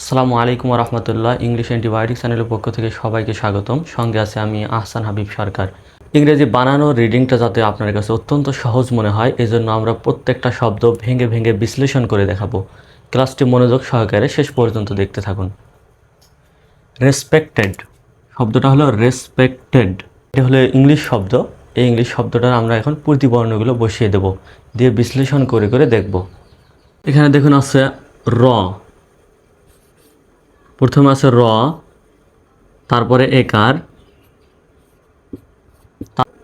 আসসালামু আলাইকুম রহমতুল্লাহ English antibiotic চ্যানেলের পক্ষ থেকে সবাইকে স্বাগতম। সঙ্গে আছে আমি আহসান হাবিব সরকার। ইংরেজি বানানো রিডিংটা যাতে আপনার কাছে অত্যন্ত সহজ মনে হয়, এজন্য আমরা প্রত্যেকটা শব্দ ভেঙে ভেঙে বিশ্লেষণ করে দেখাবো। ক্লাসটি মনোযোগ সহকারে শেষ পর্যন্ত দেখতে থাকুন। রেসপেক্টেড শব্দটা হলো রেসপেক্টেড। এটা হলো ইংলিশ শব্দ। এই ইংলিশ শব্দটার আমরা এখন প্রতিবর্ণগুলো বসিয়ে দেব, দিয়ে বিশ্লেষণ করে করে দেখব। এখানে দেখুন আছে র। প্রথমে আছে র, তারপরে একার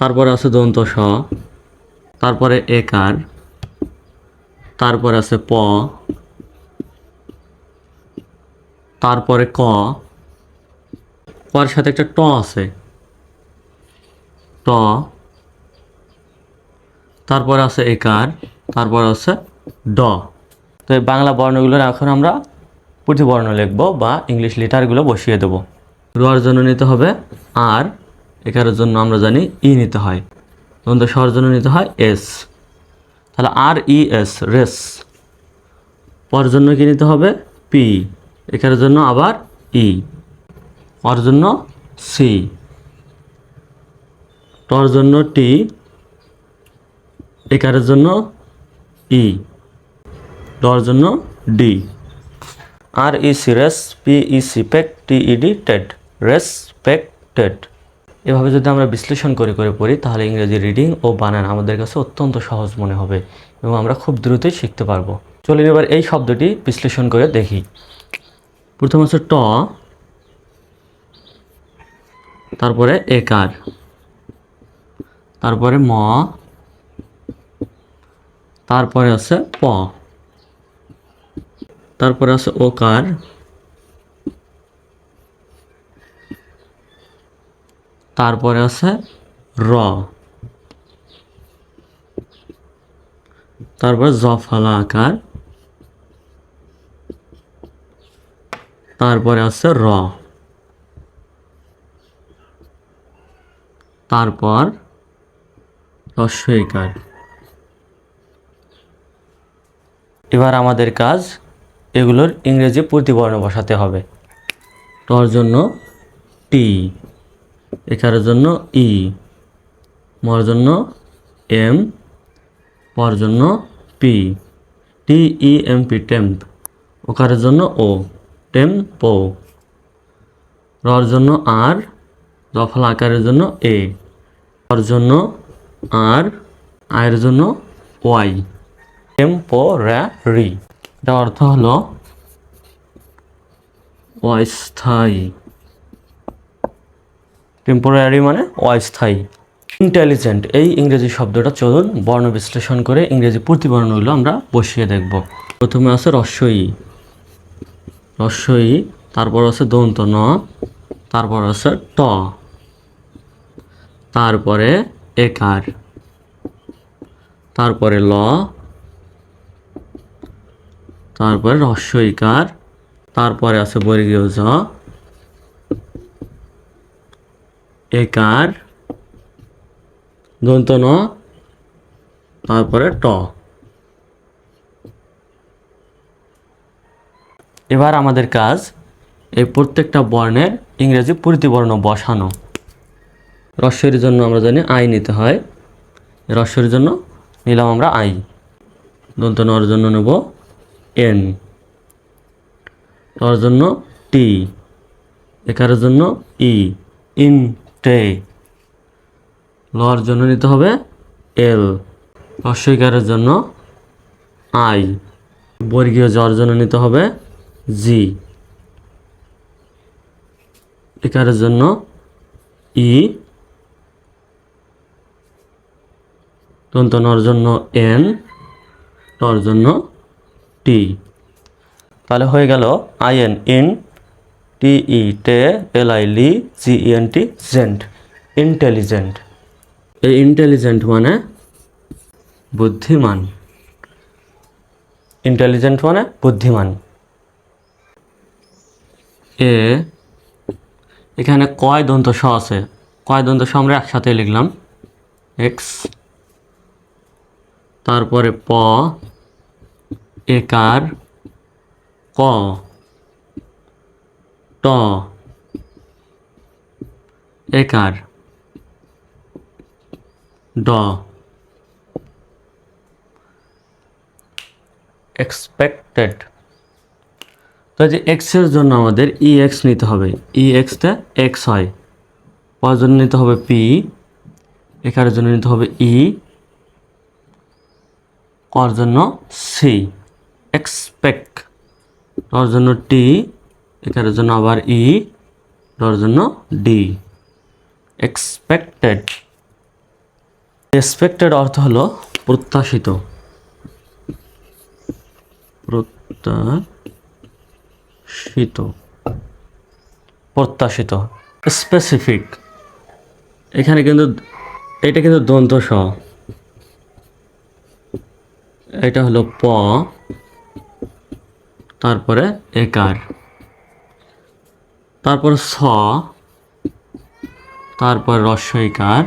তারপরে আছে দন্ত স, তারপরে একার, তারপরে আছে প, তারপরে ক কর সাথে একটা ট আছে। ট, তারপরে আছে একার, তারপর আছে ড। তো এই বাংলা বর্ণগুলোর এখন আমরা প্রতিবর্ণ লিখব বা ইংলিশ লেটারগুলো বসিয়ে দেব। রোয়ার জন্য নিতে হবে আর একারের জন্য আমরা জানি ই নিতে হয়। দন্ত স্বর জন্য নিতে হয় এস। তাহলে আর, ই, এস, রেস। পর জন্য কি নিতে হবে? পি। একারের জন্য আবার ই। অর জন্য সি। টর জন্য টি। একারের জন্য ই। ডর জন্য D. R E C res P E C pec T E D ted respected এভাবে যদি আমরা বিশ্লেষণ করে করে পড়ি, তাহলে ইংরেজি রিডিং ও বানান আমাদের কাছে অত্যন্ত সহজ মনে হবে এবং আমরা খুব দ্রুতই শিখতে পারব। চলুন এবার এই শব্দটি বিশ্লেষণ করে দেখি। প্রথম হচ্ছে ট, তারপরে একার, তারপরে ম, তারপরে আছে প। তারপরে আছে ওকার। তারপরে আছে র। তারপর জফালা আকার। তারপরে আছে র। তারপর রস্বইকার এবার আমাদের কাজ এগুলোর ইংরেজি প্রতিবর্ণ বসাতে হবে। টর জন্য টি একারের জন্য ই মর জন্য এম পর জন্য P T E M P temp ওকারের জন্য ও টেম্পো রর জন্য আর দফল আকারের জন্য এ ওর জন্য আর আয়ের জন্য ওয়াই টেম্পোরারি এটার অর্থ হলো অস্থায়ী। টেম্পোরারি মানে অস্থায়ী। ইন্টেলিজেন্ট এই ইংরেজি শব্দটা চলুন বর্ণ বিশ্লেষণ করে ইংরেজি প্রতিবর্ণগুলো আমরা বসিয়ে দেখব। প্রথমে আছে রস্যই। রস্যই, তারপর আছে দন্ত ন তারপর আছে ট। তারপরে একার। তারপরে ল। তারপরে রস্যইকার তারপরে আছে বর্গীয় জ একার দন্ত ন তারপরে ট। এবার আমাদের কাজ, এই প্রত্যেকটা বর্ণের ইংরেজি প্রতিবর্ণ বসানো। রস্যের জন্য আমরা জানি আই নিতে হয়। রস্যের জন্য নিলাম আমরা আই। দন্ত নর জন্য নেব এন। টর জন্য টি। একারের জন্য ই। ইন টে। লর জন্য নিতে হবে এল। অস্বীকারের জন্য আই। বর্গীয় জ্বর জন্য নিতে হবে জি। একারের জন্য ই। দন্তনর জন্য এন। টর জন্য টি। তাহলে হয়ে গেল in, in, T, E te L, I, li, G N, T, gent. Intelligent. এই ইন্টেলিজেন্ট মানে বুদ্ধিমান। ইন্টেলিজেন্ট মানে বুদ্ধিমান। এ, এখানে কয় দন্ত স আছে? কয় দন্ত স আমরা একসাথে লিখলাম। এক্স, তারপরে প একার ক, ট, একার, ড। এক্সপেক্টেড তো যে এক্সের জন্য আমাদের ই এক্স নিতে হবে। ই এক্সটা এক্স হয়। পর জন্য নিতে হবে পি একার জন্য নিতে হবে ই কর জন্য সি এক্সপেক্ট ডর জন্য টি এখানের জন্য আবার ই ডর জন্য ডি এক্সপেক্টেড এক্সপেক্টেড অর্থ হলো প্রত্যাশিত। প্রত্যাশিত। প্রত্যাশিত। স্পেসিফিক এখানে কিন্তু, এটা কিন্তু দন্ত স এটা হলো প তারপরে একার। তারপর স, তারপর রস্বইকার।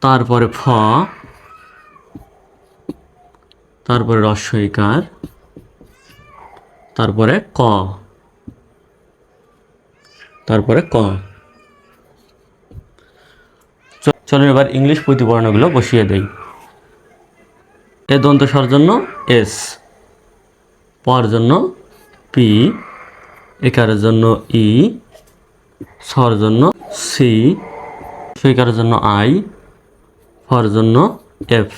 তারপরে ফ, তারপরে রস্বইকার। তারপরে ক। তারপরে ক। চলুন এবার ইংলিশ প্রতিবর্ণগুলো বসিয়ে দেই। এ দন্ত জন্য এস। পর জন্য পি একারের জন্য ই স্বর জন্য সি সৈকারের জন্য আই, ফর জন্য এফ।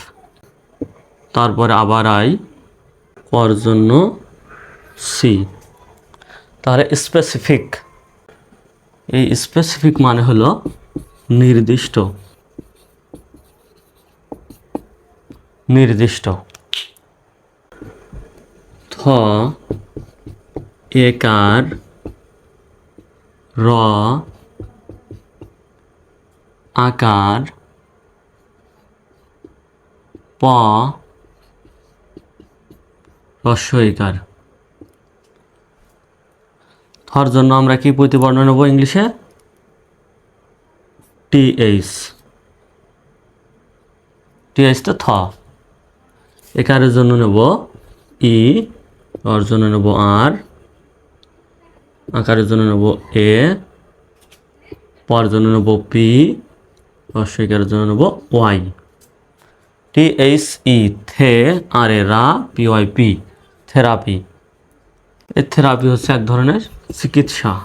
তারপরে আবার আই, পর জন্য সি। তাহলে স্পেসিফিক এই স্পেসিফিক মানে হলো নির্দিষ্ট। নির্দিষ্ট। একার, র, আকার, প, রস্বইকার। থর জন্য আমরা কি প্রতিবর্ণ নেব ইংলিশে? টি এইচ টি এইচ তো থ। একারের জন্য নেব ই ওর জন্য নেব আর, আকারের জন্য নেব এ পর জন্য নেব পি রস্বইকারের জন্য নেব Y. T H E, the, R, A, ra, P Y py, therapy. এই থেরাপি হচ্ছে এক ধরনের চিকিৎসা।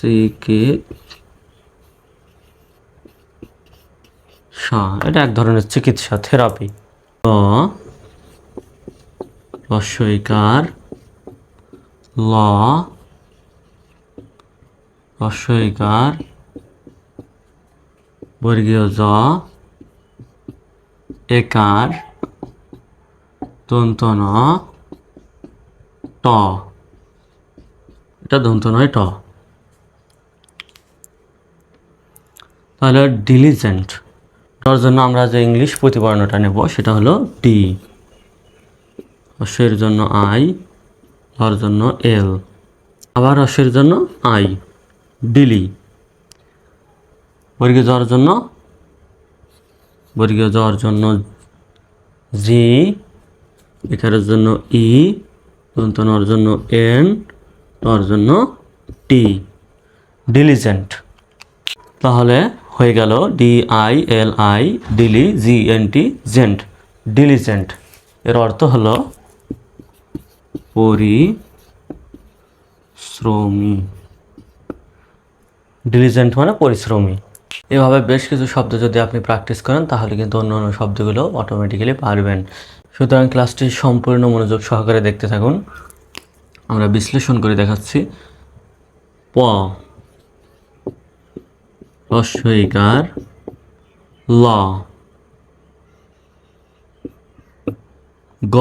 চিকিৎসা, এটা এক ধরনের চিকিৎসা, থেরাপি। রস্বইকার ল রস্বইকার বর্গীয় জ, একার, দন্ত ন, ট। এটা দন্ত নয়, ট। তাহলে ডিলিজেন্ট তার জন্য আমরা যে ইংলিশ প্রতিবর্ণটা নেব, সেটা হলো ডি অশ্বের জন্য আই ধর জন্য এল। আবার অশ্বের জন্য আই ডিলি বর্গীয় জ্বর জন্য, বর্গীয় জ্বর জন্য জি, এখানের জন্য ই দন্তনর জন্য এন তর জন্য টি। ডিলিজেন্ট। তাহলে হয়ে গেল D I L I, dili G N T gent. Diligent. এর অর্থ হলো পরিশ্রমী ডিলিজেন্ট মানে পরিশ্রমী। এভাবে বেশ কিছু শব্দ যদি আপনি প্র্যাকটিস করেন, তাহলে কিন্তু অন্য অন্য শব্দগুলো অটোমেটিক্যালি পারবেন। সুতরাং ক্লাসটি সম্পূর্ণ মনোযোগ সহকারে দেখতে থাকুন। আমরা বিশ্লেষণ করে দেখাচ্ছি। প। রস্বইকার ল। গ।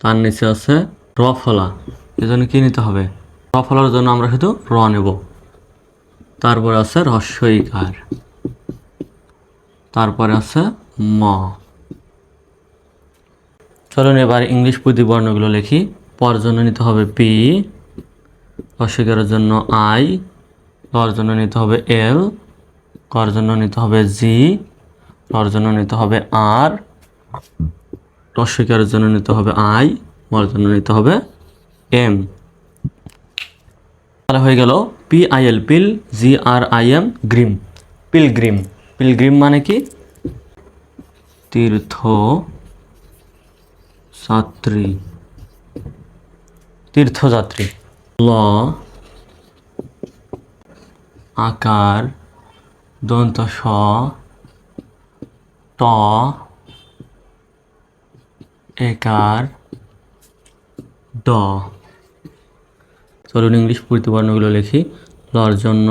তার নিচে আছে র ফলা। এজন্য কি নিতে হবে? র ফলার জন্য আমরা শুধু র নেব। তারপরে আছে রস্বইকার তারপরে আছে ম। চলুন এবার ইংলিশ প্রতিবর্ণগুলো লিখি। পর জন্য নিতে হবে পি। রস্বইকারের জন্য আই। লর জন্য নিতে হবে এল। কর জন্য নিতে হবে জি। লর জন্য নিতে হবে আর। রস্বইকারের জন্য নিতে হবে আই মর জন্য নিতে হবে এম। তাহলে হয়ে গেল P I L pil G R I M grim. Pilgrim pilgrim মানে কি? তীর্থ যাত্রী। তীর্থযাত্রী ল, আকার, দন্ত স, ট একার ড চলুন ইংলিশ প্রতিবর্ণগুলো লিখি। লর জন্য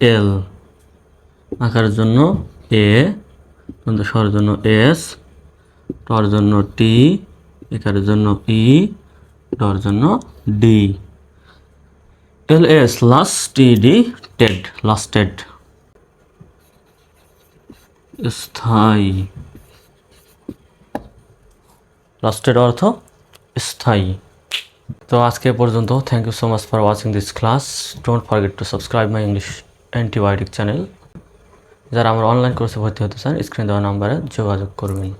এল আকারের জন্য এ স্বরের জন্য এস টর জন্য টি একারের জন্য ই ডর জন্য D L S last D ted lasted স্থায়ী। লাস্টেড অর্থ স্থায়ী। তো আজকে পর্যন্ত thank you so much for watching this class don't forget to subscribe my English antibiotic channel যারা আমার অনলাইন কোর্সে ভর্তি হতে চান স্ক্রিন দেওয়া নাম্বারে যোগাযোগ করবেন।